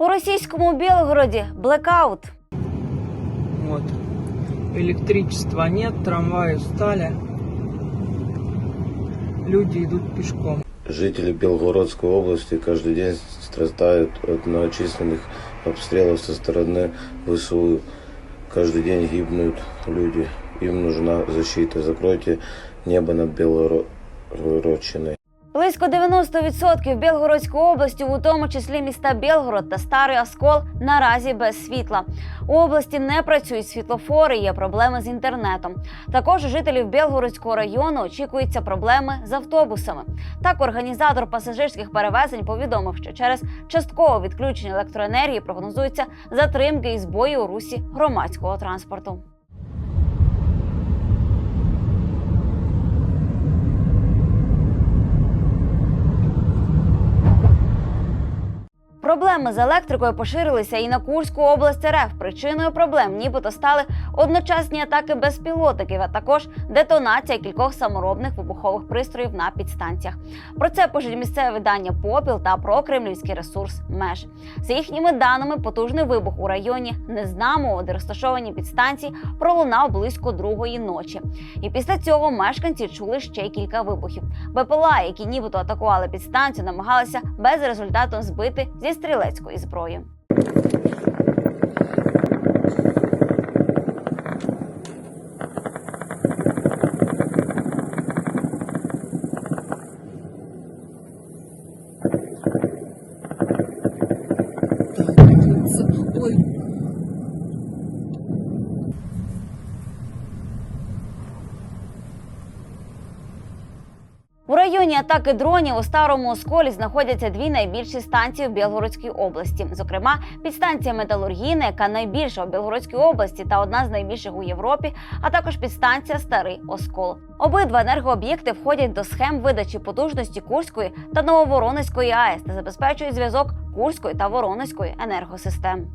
У російському Білгороді блекаут. Вот. Электричества нет, трамваи встали. Люди идут пешком. Жители Белгородской области каждый день страдают от многочисленных обстрелов со стороны ВСУ. Каждый день гибнут люди. Им нужна защита. Закройте небо над Белгородчиной. Близько 90% Білгородської області, у тому числі міста Білгород та Старий Оскол, наразі без світла. У області не працюють світлофори, є проблеми з інтернетом. Також жителів Білгородського району очікуються проблеми з автобусами. Так, організатор пасажирських перевезень повідомив, що через часткове відключення електроенергії прогнозуються затримки і збої у русі громадського транспорту. Проблеми з електрикою поширилися і на Курську область РФ. Причиною проблем нібито стали одночасні атаки безпілотників, а також детонація кількох саморобних вибухових пристроїв на підстанціях. Про це пишуть місцеве видання Попіл та про кремлівський ресурс Меж. За їхніми даними, потужний вибух у районі Незнамо, де розташовані підстанції, пролунав близько другої ночі. І після цього мешканці чули ще кілька вибухів. БПЛА, які нібито атакували підстанцію, намагалися безрезультатно збити зі стрілецької зброї. Ой, У районі атаки дронів у старому осколі знаходяться дві найбільші станції в Білгородській області. Зокрема, підстанція металургійна, яка найбільша у Білгородській області та одна з найбільших у Європі, а також підстанція Старий Оскол. Обидва енергооб'єкти входять до схем видачі потужності Курської та Нововоронезької АЕС та забезпечують зв'язок Курської та Воронезької енергосистем.